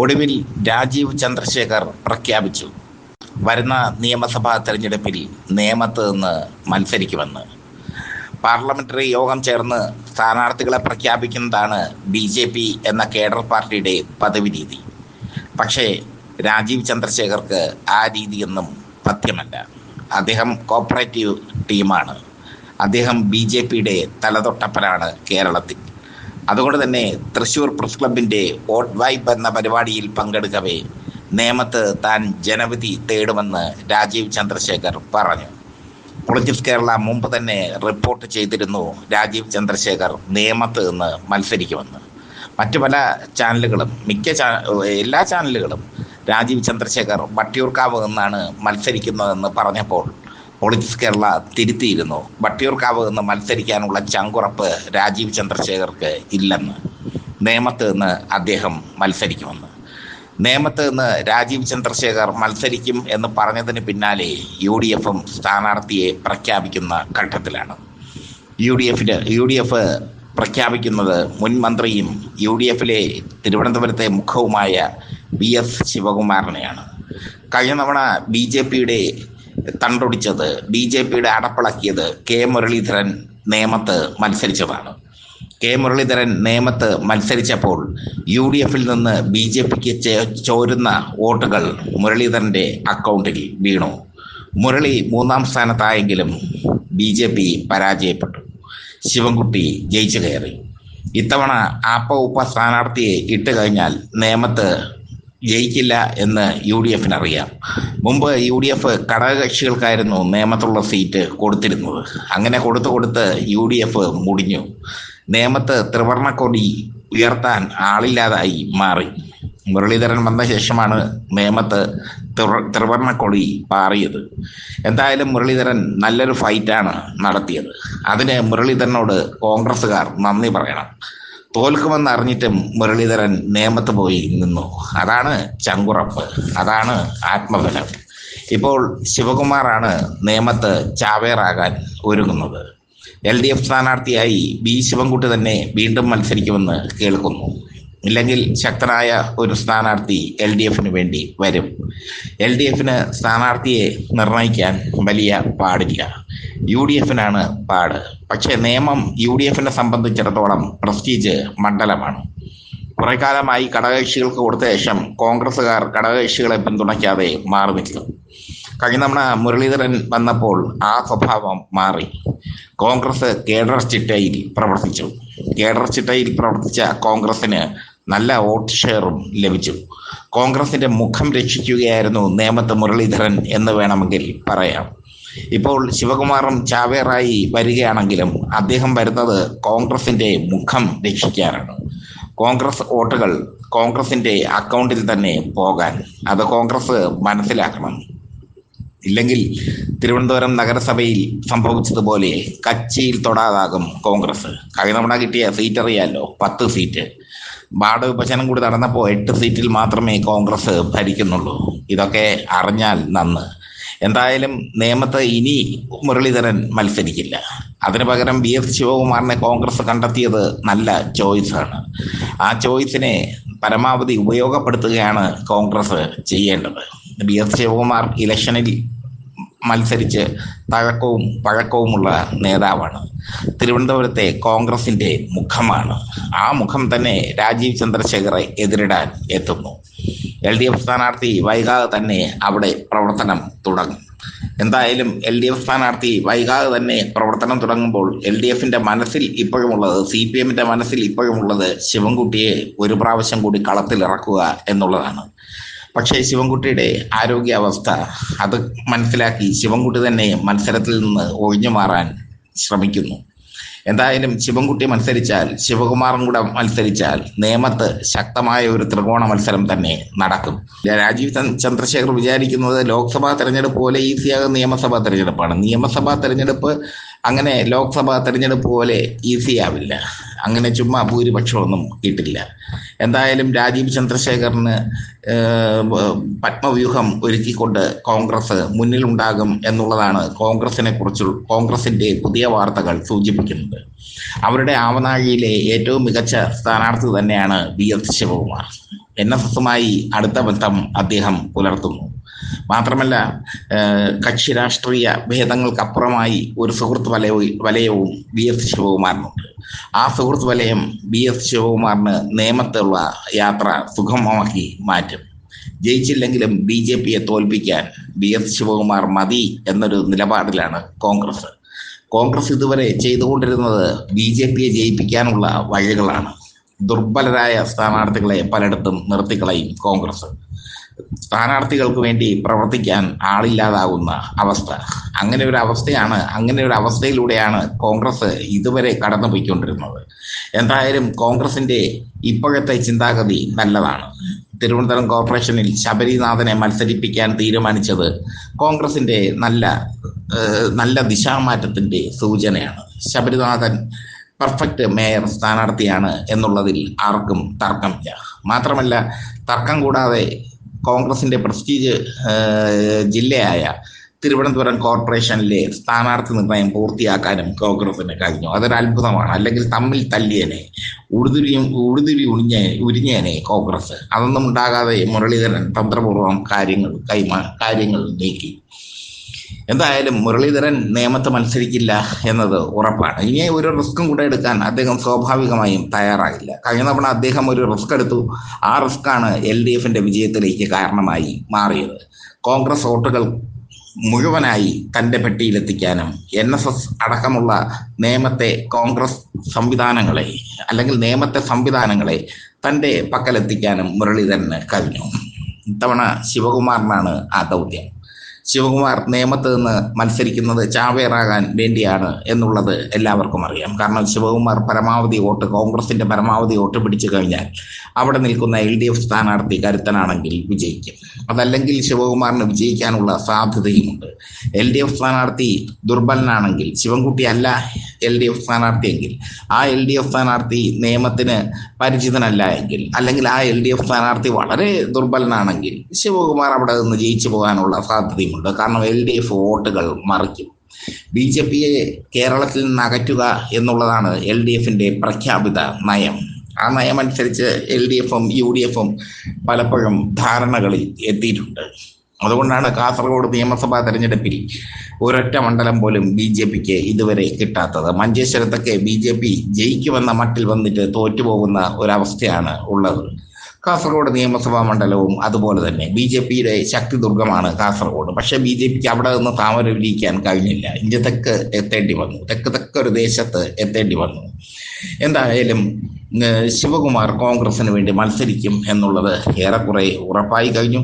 ഒടുവിൽ രാജീവ് ചന്ദ്രശേഖർ പ്രഖ്യാപിച്ചു. വരുന്ന നിയമസഭാ തെരഞ്ഞെടുപ്പിൽ നേമത്ത് നിന്ന് മത്സരിക്കുമെന്ന്. പാർലമെന്ററി യോഗം ചേർന്ന് സ്ഥാനാർത്ഥികളെ പ്രഖ്യാപിക്കുന്നതാണ് ബി ജെ പി എന്ന കേഡർ പാർട്ടിയുടെ പദവി രീതി പക്ഷേ രാജീവ് ചന്ദ്രശേഖർക്ക് ആ രീതിയൊന്നും പഥ്യമല്ല. അദ്ദേഹം കോപ്പറേറ്റീവ് ടീമാണ്. അദ്ദേഹം ബി ജെ പിയുടെ തലതൊട്ടപ്പനാണ് കേരളത്തിൽ. അതുകൊണ്ട് തന്നെ തൃശൂർ പ്രസ് ക്ലബിന്റെ വോട്ട് വൈബ് എന്ന പരിപാടിയിൽ പങ്കെടുക്കവേ നേമത്ത് താൻ ജനവിധി തേടുമെന്ന് രാജീവ് ചന്ദ്രശേഖർ പറഞ്ഞു. പൊളിറ്റിക്സ് കേരള മുമ്പ് തന്നെ റിപ്പോർട്ട് ചെയ്തിരുന്നു രാജീവ് ചന്ദ്രശേഖർ നേമത്ത് നിന്ന് മത്സരിക്കുമെന്ന്. മറ്റു പല ചാനലുകളും മിക്ക ചാ എല്ലാ ചാനലുകളും രാജീവ് ചന്ദ്രശേഖർ വട്ടിയൂർക്കാവ് നിന്നാണ് മത്സരിക്കുന്നതെന്ന് പറഞ്ഞപ്പോൾ പൊളിറ്റിക്സ് കേരള തിരുത്തിയിരുന്നു. വട്ടിയൂർക്കാവ് നിന്ന് മത്സരിക്കാനുള്ള ചങ്കുറപ്പ് രാജീവ് ചന്ദ്രശേഖർക്ക് ഇല്ലെന്ന് നേമത്ത് നിന്ന് അദ്ദേഹം മത്സരിക്കുമെന്ന്. നേമത്ത് നിന്ന് രാജീവ് ചന്ദ്രശേഖർ മത്സരിക്കും എന്ന് പറഞ്ഞതിന് പിന്നാലെ യു ഡി എഫും സ്ഥാനാർത്ഥിയെ പ്രഖ്യാപിക്കുന്ന ഘട്ടത്തിലാണ്. യു ഡി എഫിന് യു ഡി എഫ് പ്രഖ്യാപിക്കുന്നത് മുൻ മന്ത്രിയും യു ഡി എഫിലെ തിരുവനന്തപുരത്തെ മുഖവുമായ വി എസ് ശിവകുമാറിനെയാണ്. കഴിഞ്ഞ തവണ ബി ജെ പിയുടെ തണ്ടൊടിച്ചത്. ബി ജെ പിയുടെ അടപ്പിളക്കിയത് കെ മുരളീധരൻ നേമത്ത് മത്സരിച്ചതാണ്. കെ മുരളീധരൻ നേമത്ത് മത്സരിച്ചപ്പോൾ യു ഡി എഫിൽ നിന്ന് ബി ജെ പിക്ക് ചോരുന്ന വോട്ടുകൾ മുരളീധരന്റെ അക്കൗണ്ടിൽ വീണു. മുരളി മൂന്നാം സ്ഥാനത്തായെങ്കിലും ബി ജെ പി പരാജയപ്പെട്ടു. ശിവൻകുട്ടി ജയിച്ചു കയറി. ഇത്തവണ ആപ്പ ഉപ്പ സ്ഥാനാർത്ഥിയെ ഇട്ട് കഴിഞ്ഞാൽ നേമത്ത് ജയിക്കില്ല എന്ന് യു ഡി എഫിന് അറിയാം. മുമ്പ് യു ഡി എഫ് ഘടകകക്ഷികൾക്കായിരുന്നു നേമത്തുള്ള സീറ്റ് കൊടുത്തിരുന്നത്. അങ്ങനെ കൊടുത്തു കൊടുത്ത് യു ഡി എഫ് മുടിഞ്ഞു. നേമത്ത് ത്രിവർണക്കൊടി ഉയർത്താൻ ആളില്ലാതായി മാറി. മുരളീധരൻ വന്ന ശേഷമാണ് നിയമത്ത് ത്രിവർണ കൊടി പാറിയത്. എന്തായാലും മുരളീധരൻ നല്ലൊരു ഫൈറ്റാണ് നടത്തിയത്. അതിന് മുരളീധരനോട് കോൺഗ്രസ്സുകാർ നന്ദി പറയണം. തോൽക്കുമെന്ന് അറിഞ്ഞിട്ടും മുരളീധരൻ നേമത്ത് പോയി നിന്നു. അതാണ് ചങ്കുറപ്പ്. അതാണ് ആത്മബലം. ഇപ്പോൾ ശിവകുമാറാണ് നേമത്ത് ചാവേറാകാൻ ഒരുങ്ങുന്നത്. എൽ ഡി എഫ് സ്ഥാനാർത്ഥിയായി ബി ശിവൻകുട്ടി തന്നെ വീണ്ടും മത്സരിക്കുമെന്ന് കേൾക്കുന്നു. ഇല്ലെങ്കിൽ ശക്തനായ ഒരു സ്ഥാനാർത്ഥി എൽ ഡി എഫിന് വേണ്ടി വരും. എൽ ഡി എഫിന് സ്ഥാനാർത്ഥിയെ നിർണയിക്കാൻ വലിയ പാടില്ല. യു ഡി എഫിനാണ് പാട്. പക്ഷേ നിയമം യു ഡി എഫിനെ സംബന്ധിച്ചിടത്തോളം പ്രസ്റ്റീജ് മണ്ഡലമാണ്. കുറെ കാലമായി ഘടകകക്ഷികൾക്ക് കൊടുത്ത ശേഷം കോൺഗ്രസ്സുകാർ ഘടകകക്ഷികളെ പിന്തുണയ്ക്കാതെ മാറി നിൽക്കും കഴിഞ്ഞ തവണ മുരളീധരൻ വന്നപ്പോൾ ആ സ്വഭാവം മാറി. കോൺഗ്രസ് കേഡർ ചിട്ടയിൽ പ്രവർത്തിച്ചു. കേഡർ ചിട്ടയിൽ പ്രവർത്തിച്ച കോൺഗ്രസിന് നല്ല വോട്ട് ഷെയറും ലഭിച്ചു. കോൺഗ്രസിന്റെ മുഖം രക്ഷിക്കുകയായിരുന്നു നേമത്ത് മുരളീധരൻ എന്ന് വേണമെങ്കിൽ പറയാം. ഇപ്പോൾ ശിവകുമാറും ചാവേറായി വരികയാണെങ്കിലും അദ്ദേഹം വരുന്നത് കോൺഗ്രസിന്റെ മുഖം രക്ഷിക്കാനാണ്. കോൺഗ്രസ് വോട്ടുകൾ കോൺഗ്രസിന്റെ അക്കൗണ്ടിൽ തന്നെ പോകാൻ. അത് കോൺഗ്രസ് മനസ്സിലാക്കണം. ഇല്ലെങ്കിൽ തിരുവനന്തപുരം നഗരസഭയിൽ സംഭവിച്ചതുപോലെ കച്ചിയിൽ തൊടാതാകും കോൺഗ്രസ്. കഴിഞ്ഞ തവണ കിട്ടിയ സീറ്റ് അറിയാമല്ലോ പത്ത് സീറ്റ്. വാർഡ് വിഭജനം കൂടി നടന്നപ്പോൾ എട്ട് സീറ്റിൽ മാത്രമേ കോൺഗ്രസ് ഭരിക്കുന്നുള്ളൂ. ഇതൊക്കെ അറിഞ്ഞാൽ നന്ന്. എന്തായാലും നിയമത്ത് ഇനി മുരളീധരൻ മത്സരിക്കില്ല. അതിനു പകരം വി എസ് ശിവകുമാറിനെ കോൺഗ്രസ് കണ്ടെത്തിയത് നല്ല ചോയ്സാണ് ആ ചോയ്സിനെ പരമാവധി ഉപയോഗപ്പെടുത്തുകയാണ് കോൺഗ്രസ് ചെയ്യേണ്ടത്. ബി എസ് ശിവകുമാർ ഇലക്ഷനിൽ മത്സരിച്ച് തഴക്കവും പഴക്കവുമുള്ള നേതാവാണ്. തിരുവനന്തപുരത്തെ കോൺഗ്രസിന്റെ മുഖമാണ്. ആ മുഖം തന്നെ രാജീവ് ചന്ദ്രശേഖറെ എതിരിടാൻ എത്തുന്നു. എൽ ഡി എഫ് സ്ഥാനാർത്ഥി വൈകാതെ തന്നെ അവിടെ പ്രവർത്തനം തുടങ്ങും. എന്തായാലും എൽ ഡി എഫ് സ്ഥാനാർത്ഥി വൈകാതെ തന്നെ പ്രവർത്തനം തുടങ്ങുമ്പോൾ എൽ ഡി എഫിന്റെ മനസ്സിൽ ഇപ്പോഴുമുള്ളത് സി പി എമ്മിന്റെ മനസ്സിൽ ഇപ്പോഴുമുള്ളത് ശിവൻകുട്ടിയെ ഒരു പ്രാവശ്യം കൂടി കളത്തിൽ ഇറക്കുക എന്നുള്ളതാണ്. പക്ഷേ ശിവൻകുട്ടിയുടെ ആരോഗ്യാവസ്ഥ അത് മനസ്സിലാക്കി ശിവൻകുട്ടി തന്നെ മത്സരത്തിൽ നിന്ന് ഒഴിഞ്ഞു മാറാൻ ശ്രമിക്കുന്നു. എന്തായാലും ശിവൻകുട്ടി മത്സരിച്ചാൽ ശിവകുമാറും കൂടെ മത്സരിച്ചാൽ നേമത്ത് ശക്തമായ ഒരു ത്രികോണ മത്സരം തന്നെ നടക്കും. രാജീവ് ചന്ദ്രശേഖർ വിചാരിക്കുന്നത് ലോക്സഭാ തെരഞ്ഞെടുപ്പ് പോലെ ഈസിയാകുന്ന നിയമസഭാ തെരഞ്ഞെടുപ്പാണ്. നിയമസഭാ തെരഞ്ഞെടുപ്പ് അങ്ങനെ ലോക്സഭാ തെരഞ്ഞെടുപ്പ് പോലെ ഈസി ആവില്ല അങ്ങനെ ചുമ്മാ ഭൂരിപക്ഷമൊന്നും കിട്ടില്ല. എന്തായാലും രാജീവ് ചന്ദ്രശേഖറിന് പത്മവ്യൂഹം ഒരുക്കിക്കൊണ്ട് കോൺഗ്രസ് മുന്നിലുണ്ടാകും എന്നുള്ളതാണ് കോൺഗ്രസിനെ കുറിച്ച് കോൺഗ്രസിന്റെ പുതിയ വാർത്തകൾ സൂചിപ്പിക്കുന്നത്. അവരുടെ ആവനാഴിയിലെ ഏറ്റവും മികച്ച സ്ഥാനാർത്ഥി തന്നെയാണ് B S Sivakumar. N S എസുമായി അടുത്ത ബന്ധം അദ്ദേഹം പുലർത്തുന്നു. മാത്രമല്ല കക്ഷി രാഷ്ട്രീയ ഭേദങ്ങൾക്കപ്പുറമായി ഒരു സുഹൃത്ത് വലയവും വലയവും ബി എസ് ശിവകുമാറിനുണ്ട്. ആ സുഹൃത്ത് വലയം ബി എസ് ശിവകുമാറിന് നിയമത്തുള്ള യാത്ര സുഗമമാക്കി മാറ്റും. ജയിച്ചില്ലെങ്കിലും ബി ജെ പിയെ തോൽപ്പിക്കാൻ ബി എസ് ശിവകുമാർ മതി എന്നൊരു നിലപാടിലാണ് കോൺഗ്രസ്. കോൺഗ്രസ് ഇതുവരെ ചെയ്തുകൊണ്ടിരുന്നത് ബി ജെ പിയെ ജയിപ്പിക്കാനുള്ള വഴികളാണ്. ദുർബലരായ സ്ഥാനാർത്ഥികളെ പലയിടത്തും നിർത്തിക്കളയും കോൺഗ്രസ്. സ്ഥാനാർത്ഥികൾക്ക് വേണ്ടി പ്രവർത്തിക്കാൻ ആളില്ലാതാകുന്ന അവസ്ഥ. അങ്ങനെ ഒരു അവസ്ഥയാണ് അങ്ങനെ ഒരു അവസ്ഥയിലൂടെയാണ് കോൺഗ്രസ് ഇതുവരെ കടന്നു പോയിക്കൊണ്ടിരുന്നത് എന്തായാലും കോൺഗ്രസിന്റെ ഇപ്പോഴത്തെ ചിന്താഗതി നല്ലതാണ്. തിരുവനന്തപുരം കോർപ്പറേഷനിൽ ശബരിനാഥനെ മത്സരിപ്പിക്കാൻ തീരുമാനിച്ചത് കോൺഗ്രസിന്റെ നല്ല നല്ല ദിശാമാറ്റത്തിന്റെ സൂചനയാണ്. ശബരിനാഥൻ പെർഫെക്റ്റ് മേയർ സ്ഥാനാർത്ഥിയാണ് എന്നുള്ളതിൽ ആർക്കും തർക്കമില്ല. മാത്രമല്ല തർക്കം കൂടാതെ കോൺഗ്രസിന്റെ പ്രസ്റ്റീജ് ജില്ലയായ തിരുവനന്തപുരം കോർപ്പറേഷനിലെ സ്ഥാനാർത്ഥി നിർണയം പൂർത്തിയാക്കാനും കോൺഗ്രസിന് കഴിഞ്ഞു. അതൊരു അത്ഭുതമാണ്. അല്ലെങ്കിൽ തമ്മിൽ തല്ലിയനെ ഉടുതിരിയും ഉടുതിരി ഉണിഞ്ഞ ഉരിഞ്ഞേനെ കോൺഗ്രസ്. അതൊന്നും ഉണ്ടാകാതെ മുരളീധരൻ തന്ത്രപൂർവം കാര്യങ്ങൾ കൈമാ കാര്യങ്ങൾ നീക്കി. എന്തായാലും മുരളീധരൻ നിയമത്തെ മത്സരിക്കില്ല എന്നത് ഉറപ്പാണ്. ഇനി ഒരു റിസ്ക്കും കൂടെ എടുക്കാൻ അദ്ദേഹം സ്വാഭാവികമായും തയ്യാറാകില്ല കഴിഞ്ഞ തവണ അദ്ദേഹം ഒരു റിസ്ക് എടുത്തു. ആ റിസ്ക്കാണ് എൽ ഡി എഫിന്റെ വിജയത്തിലേക്ക് കാരണമായി മാറിയത്. കോൺഗ്രസ് വോട്ടുകൾ മുഴുവനായി തന്റെ പെട്ടിയിലെത്തിക്കാനും എൻ എസ് എസ് അടക്കമുള്ള നിയമത്തെ കോൺഗ്രസ് സംവിധാനങ്ങളെ അല്ലെങ്കിൽ നിയമത്തെ സംവിധാനങ്ങളെ തന്റെ പക്കലെത്തിക്കാനും മുരളീധരന് കഴിഞ്ഞു. ഇത്തവണ ശിവകുമാറിനാണ് ആ ദൗത്യം. ശിവകുമാർ നേമത്ത് നിന്ന് മത്സരിക്കുന്നത് ചാവേറാകാൻ വേണ്ടിയാണ് എന്നുള്ളത് എല്ലാവർക്കും അറിയാം. കാരണം ശിവകുമാർ പരമാവധി വോട്ട് കോൺഗ്രസിന്റെ പരമാവധി വോട്ട് പിടിച്ചു കഴിഞ്ഞാൽ അവിടെ നിൽക്കുന്ന എൽ ഡി എഫ് സ്ഥാനാർത്ഥി കരുത്തനാണെങ്കിൽ വിജയിക്കും. അതല്ലെങ്കിൽ ശിവകുമാറിന് വിജയിക്കാനുള്ള സാധ്യതയുമുണ്ട്. എൽ ഡി എഫ് സ്ഥാനാർത്ഥി ദുർബലനാണെങ്കിൽ ശിവൻകുട്ടി അല്ല എൽ ഡി എഫ് സ്ഥാനാർത്ഥിയെങ്കിൽ ആ എൽ ഡി എഫ് സ്ഥാനാർത്ഥി നിയമത്തിന് പരിചിതനല്ല എങ്കിൽ അല്ലെങ്കിൽ ആ എൽ ഡി എഫ് സ്ഥാനാർത്ഥി വളരെ ദുർബലനാണെങ്കിൽ ശിവകുമാർ അവിടെ നിന്ന് ജയിച്ചു പോകാനുള്ള സാധ്യതയുമുണ്ട് കാരണം എൽ ഡി എഫ് വോട്ടുകൾ മറിക്കും. ബി ജെ പിയെ കേരളത്തിൽ നിന്ന് അകറ്റുക എന്നുള്ളതാണ് എൽ ഡി എഫിന്റെ പ്രഖ്യാപിത നയം. ആ നയമനുസരിച്ച് എൽ ഡി എഫും യു ഡി എഫും പലപ്പോഴും ധാരണകളിൽ എത്തിയിട്ടുണ്ട്. അതുകൊണ്ടാണ് കാസർഗോഡ് നിയമസഭാ തെരഞ്ഞെടുപ്പിൽ ഒരൊറ്റ മണ്ഡലം പോലും ബി ജെ പിക്ക് ഇതുവരെ കിട്ടാത്തത്. മഞ്ചേശ്വരത്തൊക്കെ ബി ജെ പി ജയിക്കുമെന്ന മട്ടിൽ വന്നിട്ട് തോറ്റുപോകുന്ന ഒരവസ്ഥയാണ് ഉള്ളത്. കാസർഗോഡ് നിയമസഭാ മണ്ഡലവും അതുപോലെ തന്നെ. ബി ജെ പിയുടെ ശക്തി ദുർഗമാണ് കാസർഗോഡ്. പക്ഷേ ബി ജെ പിക്ക് അവിടെ നിന്ന് താമര വിരിയിക്കാൻ കഴിഞ്ഞില്ല. ഇന്ത്യ തെക്ക് എത്തേണ്ടി വന്നു. തെക്ക് തെക്ക് ഒരു ദേശത്ത് എത്തേണ്ടി വന്നു. എന്തായാലും ശിവകുമാർ കോൺഗ്രസിന് വേണ്ടി മത്സരിക്കും എന്നുള്ളത് ഏറെക്കുറെ ഉറപ്പായി കഴിഞ്ഞു.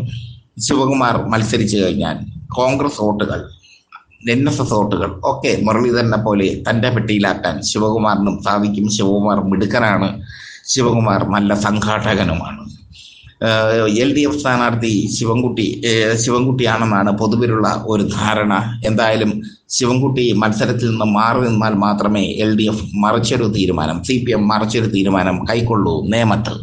ശിവകുമാർ മത്സരിച്ചു കഴിഞ്ഞാൽ കോൺഗ്രസ് വോട്ടുകൾ എൻ എസ് എസ് വോട്ടുകൾ ഒക്കെ മുരളീധരനെ പോലെ തന്റെ പെട്ടിയിലാക്കാൻ ശിവകുമാറിനും സാധിക്കും. ശിവകുമാർ മിടുക്കനാണ്. ശിവകുമാർ നല്ല സംഘാടകനുമാണ്. എൽ ഡി എഫ് സ്ഥാനാർത്ഥി ശിവൻകുട്ടി ശിവൻകുട്ടിയാണെന്നാണ് പൊതുവിലുള്ള ഒരു ധാരണ. എന്തായാലും ശിവൻകുട്ടി മത്സരത്തിൽ നിന്ന് മാറി നിന്നാൽ മാത്രമേ എൽ ഡി എഫ് മറിച്ചൊരു തീരുമാനം സി പി എം മറിച്ചൊരു തീരുമാനം കൈക്കൊള്ളൂ നേമത്ത്.